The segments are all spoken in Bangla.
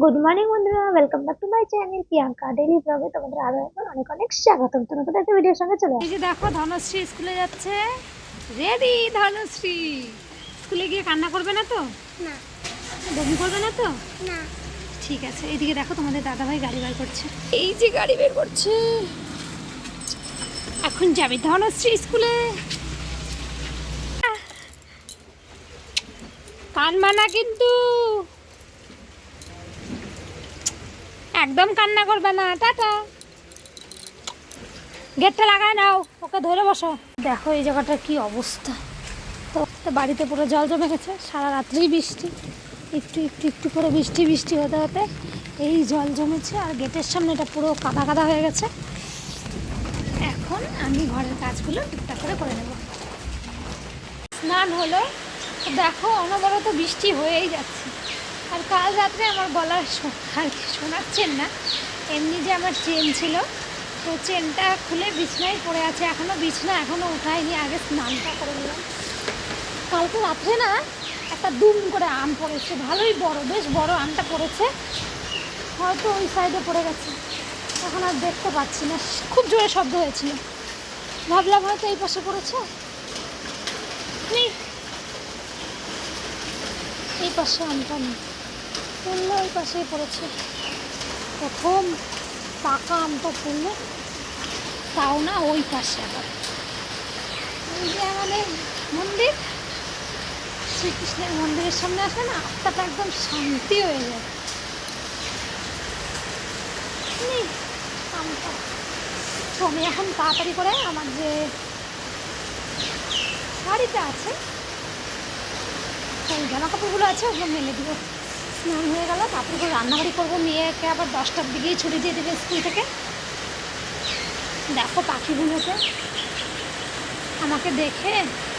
গুড মর্নিং বন্ধুরা। Welcome back to my channel Priyanka daily ব্লগে তোমাদের আরও একবার অনেক অনেক স্বাগতম। তো নতুন একটা ভিডিওর সঙ্গে চলে এই যে দেখো ধনশ্রী স্কুলে যাচ্ছে। রেডি ধনশ্রী? স্কুলে গিয়ে কান্না করবে না তো? না। বমি করবে না তো? না। ঠিক আছে এইদিকে দেখো তোমাদের দাদাভাই গাড়ি বের করছে। এই যে গাড়ি বের করছে। এখন যাবে ধনশ্রী স্কুলে কানবা না কিন্তু। একদম কান্না করবে না, টাটা। গেটটা লাগায় নাও, ওকে ধরে বসো। দেখো এই জায়গাটার কি অবস্থা। তো বাড়িতে পুরো জল জমে গেছে, সারা রাত্রি বৃষ্টি। একটু একটু একটু করে বৃষ্টি বৃষ্টি হতে হতে এই জল জমেছে, আর গেটের সামনে এটা পুরো কাদা কাদা হয়ে গেছে। এখন আমি ঘরের কাজগুলো টুকটাক করে করে নেব। স্নান হলো, দেখো অনবরত বৃষ্টি হয়েই যাচ্ছে। আর কাল রাত্রে আমার গলার আর কি শোনাচ্ছেন না। এমনি যে আমার চেন ছিল, তো চেনটা খুলে বিছনায় পড়ে আছে। এখনও বিছনা এখনও উঠায়নি। আগে স্নানটা করে নিলাম। কালকে রাত্রে না একটা দুম করে আম পড়েছে। ভালোই বড়, বেশ বড় আমটা পড়েছে। হয়তো ওই সাইডে পড়ে গেছে। এখন আর দেখতে পাচ্ছি না। খুব জোরে শব্দ হয়েছিল। ভাবলাম হয়তো এই পাশে পড়েছে? নেই। এই পাশে আমটা নেই। পড়ল, ওই পাশেই পড়েছে। প্রথম পাকা আমটা পড়ল, তাও না ওই পাশে আবার। এই যে আমাদের মন্দির, শ্রীকৃষ্ণের মন্দিরের সামনে আসে না, আত্মাটা একদম শান্তি হয়ে যায়। তো আমি এখন তাড়াতাড়ি করে আমার যে শাড়িটা আছে, ওই জামা কাপড়গুলো আছে, ওগুলো মেলে দিব। স্নান হয়ে গেল, তারপরে করে রান্নাবাড়ি করব। মেয়েকে আবার দশটার দিকেই ছুটি দিয়ে দেবে স্কুল থেকে। দেখো পাখিগুলোকে আমাকে দেখে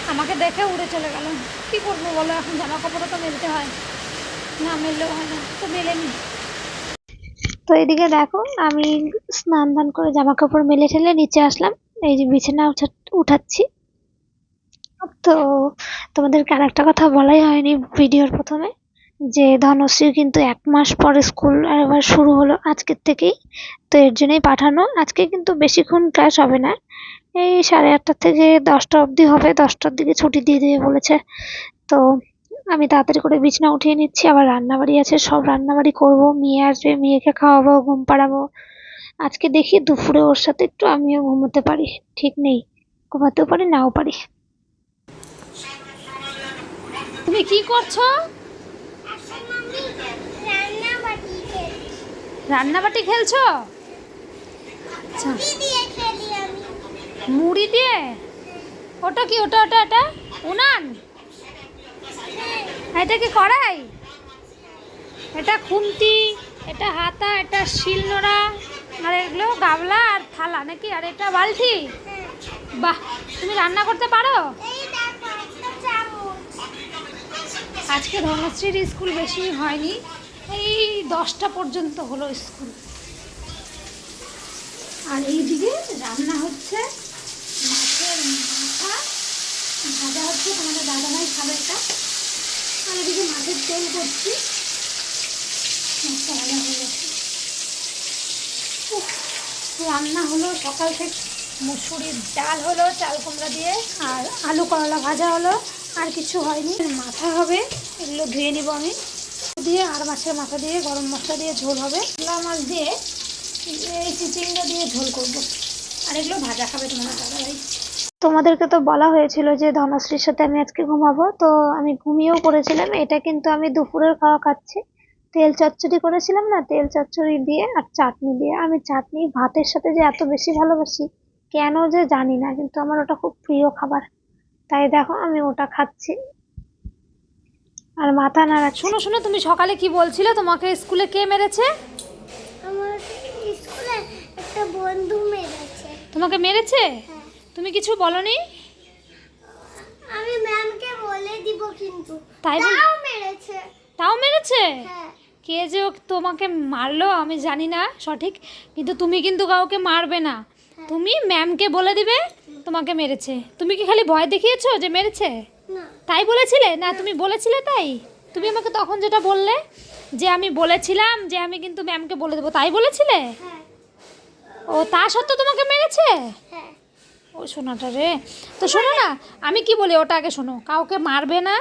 আমাকে দেখে উড়ে চলে গেল। কী করব বলো, এখন জামা কাপড়ও তো মেলতে হয়। না মেললেও হয় না, তো মেলে নি তো এদিকে দেখো, আমি স্নান ধান করে জামা কাপড় মেলে ঠেলে নিচে আসলাম। এই যে বিছানা উঠা- উঠাচ্ছি। তো তোমাদেরকে আর একটা কথা বলাই হয়নি ভিডিওর প্রথমে। যে ধনশ্রী কিন্তু এক মাস পরে স্কুল এবার শুরু হলো আজকের থেকেই। তো এর জন্যই পাঠানো। আজকে কিন্তু বেশিক্ষণ ক্লাস হবে না। এই সাড়ে আটটা থেকে দশটা অবধি হবে। দশটার দিকে ছুটি দিয়ে দেবে বলেছে। তো আমি তাড়াতাড়ি করে বিছানা উঠিয়ে নিচ্ছি। আবার রান্নাবাড়ি আছে। সব রান্নাবাড়ি করব। মেয়ে আসবে, মেয়েকে খাওয়াবো, ঘুম পাড়াবো। আজকে দেখি দুপুরে ওর সাথে একটু আমিও ঘুমোতে পারি। ঠিক নেই। ঘুমাতেও পারি, নাও পারি। তুমি কি করছ? রান্নাবাটি খেলছো? আচ্ছা। মুড়ি দিয়ে ওটা কি ওটা ওটা এটা উনান? এটা কি কড়াই? এটা খুন্তি এটা হাতা এটা শিলনোড়া আর এগুলো গাবলা আর থালা নাকি? আর এটা বালতি? বাহ তুমি রান্না করতে পারো? আজকে ধনশ্রীর স্কুল বেশি হয়নি। এই দশটা পর্যন্ত হলো স্কুল। আর এইদিকে রান্না হচ্ছে মাছের মাথা, ভাজা হচ্ছে, তোমাদের দাদাভাই খাবে এটা। আর এদিকে মাছের তেল করছি। মাছটা ভাজা হয়ে গেছে। রান্না হলো সকাল থেকে। মুসুরির ডাল হলো, চাল কুমড়া দিয়ে, আর আলু করলা ভাজা হলো। আর কিছু হয়নি। মাথা হবে, এগুলো ধুয়ে নিব আমি। দিয়ে আর মাছের মাথা দিয়ে, গরম মশলা দিয়ে ঝোল হবে। মশলা মাছ দিয়ে এই চিচিঙ্গা দিয়ে ঝোল করব। আর এগুলো ভাজা খাবে তোমার দাদা ভাই তোমাদেরকে তো বলা হয়েছিল যে ধনশ্রীর সাথে আমি আজকে ঘুমাবো, তো আমি ঘুমিয়েও পড়েছিলাম। এটা কিন্তু আমি দুপুরের খাওয়া খাচ্ছি। তেল চচ্চড়ি করেছিলাম না, তেল চচ্চড়ি দিয়ে আর চাটনি দিয়ে। আমি চাটনি ভাতের সাথে যে এত বেশি ভালোবাসি, কেন যে জানি না, কিন্তু আমার ওটা খুব প্রিয় খাবার। তাই দেখো আমি ওটা খাচ্ছি। আর মাথা নাড়া শোনো শোনো তুমি সকালে কি বলছিলে? তোমাকে স্কুলে কে মেরেছে? আমার স্কুলে একটা বন্ধু মেরেছে। তোমাকে মেরেছে? হ্যাঁ। তুমি কিছু বলনি? আমি ম্যামকে বলে দিব কিন্তু। তাই তাও মেরেছে। তাও মেরেছে? হ্যাঁ। কে যে তোমাকে মারলো আমি জানি না সঠিক। কিন্তু তুমি কিন্তু কাউকে মারবে না। তুমি ম্যামকে বলে দিবে তোমাকে মেরেছে। তুমি কি খালি ভয় দেখিয়েছো যে মেরেছে? তাই বলেছিলে? না তুমি বলেছিলে তাই? তুমি আমাকে তখন যেটা বললে যে আমি বলেছিলাম যে আমি কিন্তু ম্যামকে বলে দেবো তাই বলেছিলে? হ্যাঁ। ও তা সত্ত্বেও তোমাকে মেরেছে? হ্যাঁ। ও শোনাটা রে। তো শোনো না আমি কি বলি ওটা আগে শোনো। কাউকে মারবে না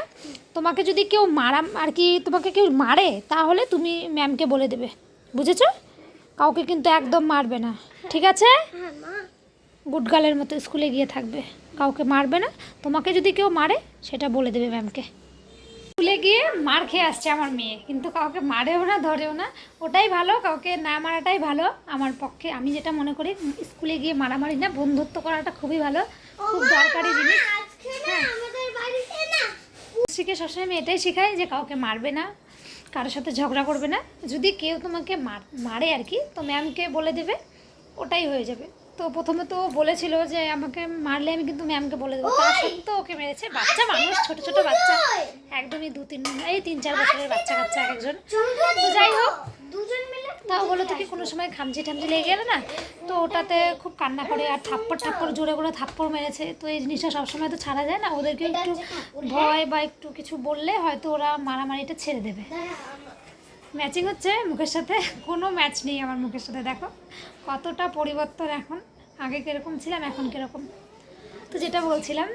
তোমাকে যদি কেউ মারা আর কি তোমাকে কেউ মারে তাহলে তুমি ম্যামকে বলে দেবে। বুঝেছ? কাউকে কিন্তু একদম মারবে না। ঠিক আছে? হ্যাঁ গুডগালের মতো স্কুলে গিয়ে থাকবে। কাউকে মারবে না। তোমাকে যদি কেউ মারে সেটা বলে দেবে ম্যামকে স্কুলে গিয়ে মার খেয়ে আসছে আমার মেয়ে। কিন্তু কাউকে মারেও না ধরেও না। ওটাই ভালো কাউকে না মারাটাই ভালো। আমার পক্ষে আমি যেটা মনে করি স্কুলে গিয়ে মারামারি না বন্ধুত্ব করাটা খুবই ভালো। খুব দরকারি জিনিস। শিখে সবসময় আমি এটাই শেখাই যে কাউকে মারবে না কারোর সাথে ঝগড়া করবে না। যদি কেউ তোমাকে মারে আর কি তো ম্যামকে বলে দেবে। ওটাই হয়ে যাবে। তো প্রথমে তো বলেছিল যে আমাকে মারলে আমি কিন্তু ম্যামকে বলে দেবো। তার সত্ত্বেও ওকে মেরেছে। বাচ্চা মানুষ ছোট ছোট বাচ্চা। একদমই দু তিন এই তিন চার বছরের বাচ্চা কাচ্চা এক একজন। তো যাই হোক দুজন তাও বলো তো কি কোনো সময় খামচি ঠামচি লেগে গেলে না তো ওটাতে খুব কান্না করে আর থাপ্পড় থাপ্পড় জোরে করে থাপ্পড় মেরেছে। তো এই জিনিসটা সবসময় তো ছাড়া যায় না ওদেরকে একটু ভয় বা একটু কিছু বললে হয়তো ওরা মারামারিটা ছেড়ে দেবে। ম্যাচিং হচ্ছে মুখের সাথে কোনো ম্যাচ নেই আমার মুখের সাথে দেখো। কতটা পরিবর্তন এখন? আগে কীরকম ছিলাম, এখন কীরকম? তো যেটা বলছিলাম,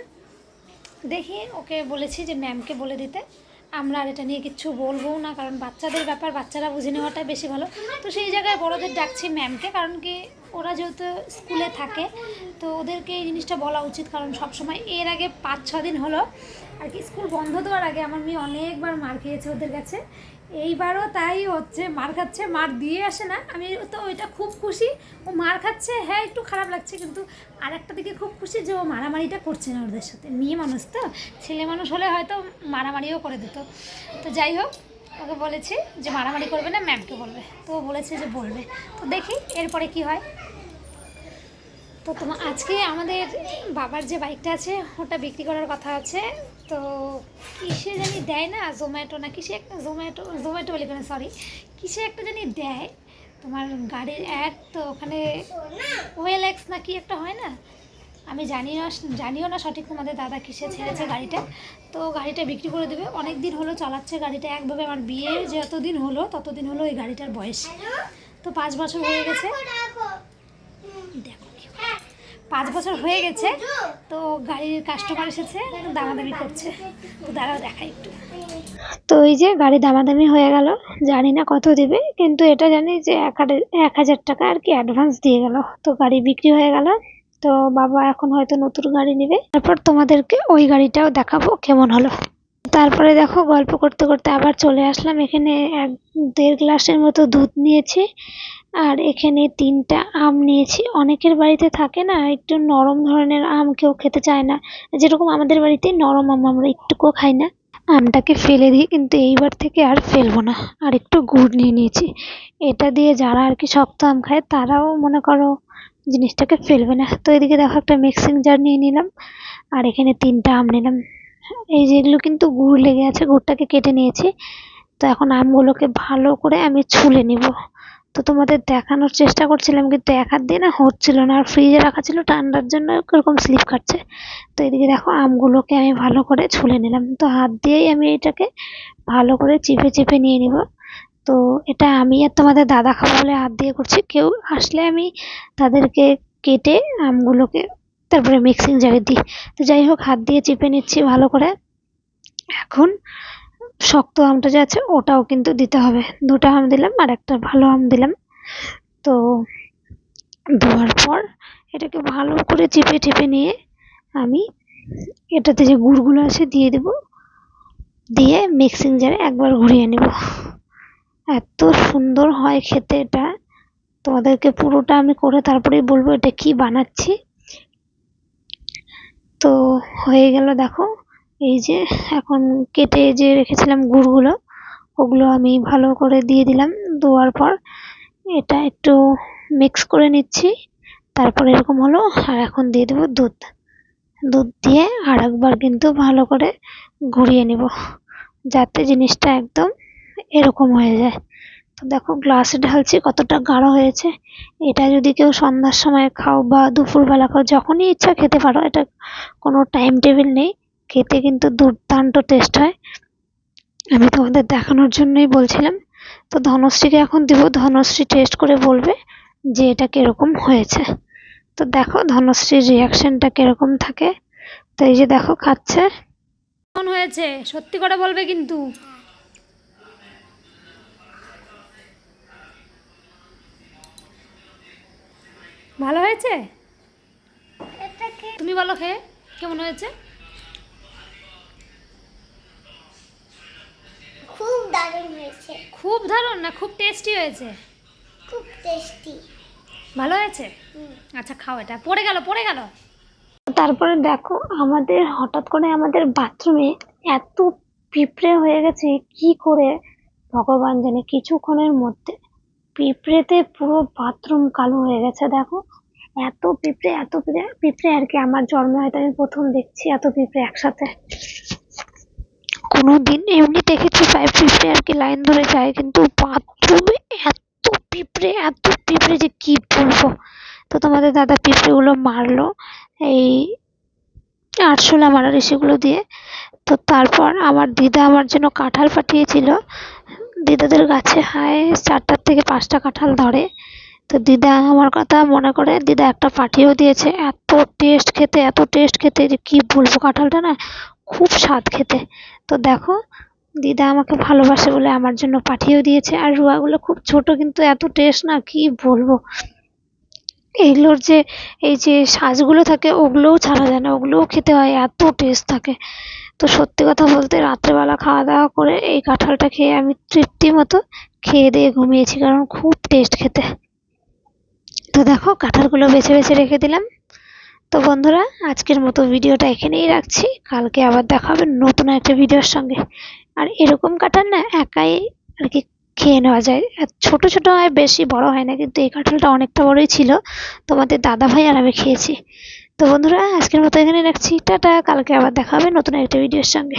দেখি ওকে বলেছি যে ম্যামকে বলে দিতে। আমরা আর এটা নিয়ে কিচ্ছু বলব না, কারণ বাচ্চাদের ব্যাপার, বাচ্চারা বুঝে নেওয়াটাই বেশি ভালো। তো সেই জায়গায় বড়দের ডাকছি ম্যামকে কারণ কি ওরা যেহেতু স্কুলে থাকে, তো ওদেরকে এই জিনিসটা বলা উচিত। কারণ সবসময় এর আগে পাঁচ ছ দিন হলো, আর কি স্কুল বন্ধ দেওয়ার আগে আমার মেয়ে অনেকবার মার খেয়েছে ওদের কাছে। এইবারও তাই হচ্ছে, মার খাচ্ছে, মার দিয়ে আসে না। আমি তো ওইটা খুব খুশি। ও মার খাচ্ছে হ্যাঁ একটু খারাপ লাগছে, কিন্তু আর একটা দিকে খুব খুশি যে ও মারামারিটা করছে না ওদের সাথে। মেয়ে মানুষ তো, ছেলে মানুষ হলে হয়তো মারামারিও করে দিত। তো যাই হোক, ওকে বলেছি যে মারামারি করবে না, ম্যামকে বলবে। তো বলেছে যে বলবে। তো দেখি এরপরে কি হয়। তো তোমার আজকে আমাদের বাবার যে বাইকটা আছে, ওটা বিক্রি করার কথা আছে। তো কিসে জানি দেয় না জোম্যাটো না কিসে একটা জোম্যাটো জোম্যাটো বলে কেন সরি কিসে একটা জানি দেয় তোমার গাড়ির অ্যাড তো ওখানে ওয়েল এক্স না কি একটা হয় না? আমি জানি না জানিও না সঠিক তোমাদের দাদা কিসে ছেড়েছে গাড়িটা। তো গাড়িটা বিক্রি করে দেবে অনেক দিন হলো চালাচ্ছে গাড়িটা একভাবে আমার বিয়ে যতদিন হলো ততদিন হলো এই গাড়িটার বয়স। তো পাঁচ বছর হয়ে গেছে। দেখো। পাঁচ বছর হয়ে গেছে, তো গাড়ির কাস্টমার এসেছে, দামাদামি করছে। তো দাঁড়াও, দেখাই একটু। তো ওই যে গাড়ি দামাদামি হয়ে গেল, জানি না কত দেবে, কিন্তু এটা জানি যে এক হাজার টাকা আর কি অ্যাডভান্স দিয়ে গেল। তো গাড়ি বিক্রি হয়ে গেল, তো বাবা এখন হয়তো নতুন গাড়ি নেবে। তারপর তোমাদেরকে ওই গাড়িটাও দেখাবো কেমন হলো। তারপরে দেখো, গল্প করতে করতে আবার চলে আসলাম। এখানে এক দেড় গ্লাসের মতো দুধ নিয়েছি। আর এখানে তিনটা আম নিয়েছি। অনেকের বাড়িতে থাকে না, একটু নরম ধরনের আম কেউ খেতে চায় না। যেরকম আমাদের বাড়িতে নরম আম, আমরা একটুকুও খাই না। আমটাকে ফেলে দিই কিন্তু এইবার থেকে আর ফেলব না। আর একটু গুড় নিয়ে নিয়েছি। এটা দিয়ে যারা আর কি শক্ত আম খায়, তারাও মনে করো জিনিসটাকে ফেলবে না। তো এদিকে দেখো একটা মিক্সিং জার নিয়ে নিলাম। আর এখানে তিনটা আম নিলাম। এই যেগুলো কিন্তু গুড় লেগে আছে, গুড়টাকে কেটে নিয়েছি। তো এখন আমগুলোকে ভালো করে আমি ছুলে নিব। তো তোমাদের দেখানোর চেষ্টা করছিলাম, কিন্তু এক হাত দিয়ে না হচ্ছিল না। আর ফ্রিজে রাখা ছিল ঠান্ডার জন্য কীরকম স্লিপ কাটছে। তো এদিকে দেখো আমগুলোকে আমি ভালো করে ছুলে নিলাম। তো হাত দিয়েই আমি এটাকে ভালো করে চিপে চিপে নিয়ে নিব। তো এটা আমি আর তোমাদের দাদা খাব বলে হাত দিয়ে করছি। কেউ আসলে আমি তাদেরকে কেটে আমগুলোকে তারপরে মিক্সিং জারে দিই। তো যাই হোক, হাত দিয়ে চিপে নিচ্ছি ভালো করে। এখন শক্ত আমটা যে আছে, ওটাও কিন্তু দিতে হবে। দুটো আম দিলাম আর একটা ভালো আম দিলাম। তো দেওয়ার পর এটাকে ভালো করে চিপে চিপে নিয়ে আমি এটাতে যে গুড়গুলো আছে দিয়ে দেব। দিয়ে মিক্সিং জারে একবার ঘুরিয়ে নেব। এত সুন্দর হয় খেতে এটা। তোমাদেরকে পুরোটা আমি করে তারপরেই বলব এটা কি বানাচ্ছি। তো হয়ে গেল, দেখো। এই যে এখন কেটে যে রেখেছিলাম গুড়গুলো, ওগুলো আমি ভালো করে দিয়ে দিলাম দেওয়ার পর। এটা একটু মিক্স করে নিচ্ছি, তারপর এরকম হলো, আর এখন দিয়ে দেবো দুধ। দুধ দিয়ে আর একবার কিন্তু ভালো করে ঘুরিয়ে নেব, যাতে জিনিসটা একদম এরকম হয়ে যায়। তো দেখো গ্লাসে ঢালছি কতটা গাঢ় হয়েছে। এটা যদি কেউ সন্ধ্যার সময় খাও বা দুপুরবেলা খাও, যখনই ইচ্ছা খেতে পারো, এটা কোনো টাইম টেবিল নেই। খেতে কিন্তু দুর্দান্ত টেস্ট হয়। আমি তোমাদের দেখানোর জন্যই বলছিলাম। তো ধনশ্রীকে এখন দিব ধনশ্রী টেস্ট করে বলবে যে এটা কীরকম হয়েছে। তো দেখো ধনশ্রীর রিয়াকশনটা কীরকম থাকে। তো এই যে দেখো খাচ্ছে। কেমন হয়েছে? সত্যি করে বলবে কিন্তু। ভালো হয়েছে? তুমি বলো খেয়ে কেমন হয়েছে? দারুণ হয়েছে। খুব দারুণ না? খুব টেস্টি হয়েছে? খুব টেস্টি ভালো হয়েছে? আচ্ছা খাও এটা। পড়ে গেল পড়ে গেল। তারপরে দেখো আমাদের হঠাৎ করে আমাদের বাথরুমে এত পিঁপড়ে হয়ে গেছে কি করে? ভগবান জানে কিছুক্ষণের মধ্যে পিঁপড়েতে পুরো বাথরুম কালো হয়ে গেছে দেখো। এত পিঁপড়ে এত পিঁপড়ে পিঁপড়ে আর কি। আমার জন্ম হয়তো আমি প্রথম দেখছি এত পিঁপড়ে একসাথে। কোনোদিন এমনি দেখেছি প্রায় পিঁপড়ে আর কি লাইন ধরে যায়, কিন্তু বাথরুমে এত পিঁপড়ে এত পিঁপড়ে যে কি বলব? তো তোমাদের দাদা পিঁপড়েগুলো মারলো, এই আরশোলা মারারি সেগুলো দিয়ে। তো তারপর আমার দিদা আমার জন্য কাঁঠাল পাঠিয়েছিল। দিদাদের গাছে হায়, চারটার থেকে পাঁচটা কাঁঠাল ধরে। তো দিদা আমার কথা মনে করে, দিদা একটা পাঠিয়েও দিয়েছে। এত টেস্ট খেতে, এত টেস্ট খেতে যে কি বলব কাঁঠালটা না? খুব স্বাদ খেতে। তো দেখো, দিদা আমাকে ভালোবাসে বলে আমার জন্য পাঠিয়েও দিয়েছে। আর রুয়াগুলো খুব ছোট, কিন্তু এত টেস্ট না, কি বলব? এগুলোর যে, এই যে শাঁসগুলো থাকে, ওগুলোও ছাড়া যায় না, ওগুলোও খেতে হয়, এত টেস্ট থাকে। তো সত্যি কথা বলতে, রাত্রেবেলা খাওয়া দাওয়া করে এই কাঁঠালটা খেয়ে আমি তৃপ্তি মতো খেয়ে দিয়ে ঘুমিয়েছি, কারণ খুব টেস্ট খেতে। তো দেখো, কাঁঠালগুলো বেছে বেছে রেখে দিলাম। তো বন্ধুরা, আজকের মতো ভিডিওটা এখানেই রাখছি। কালকে আবার দেখা হবে নতুন একটা ভিডিওর সঙ্গে। আর এরকম কাঁঠাল না একাই আর কি খেয়ে নেওয়া যায়। ছোট ছোট হয়, বেশি বড় হয় না, কিন্তু এই কাঁঠালটা অনেকটা বড়ই ছিল। তোমাদের দাদা ভাই আর আমি খেয়েছি। তো বন্ধুরা, আজকের মতো এখানে রাখছি। টাটা, কালকে আবার দেখা হবে নতুন একটা ভিডিওর সঙ্গে।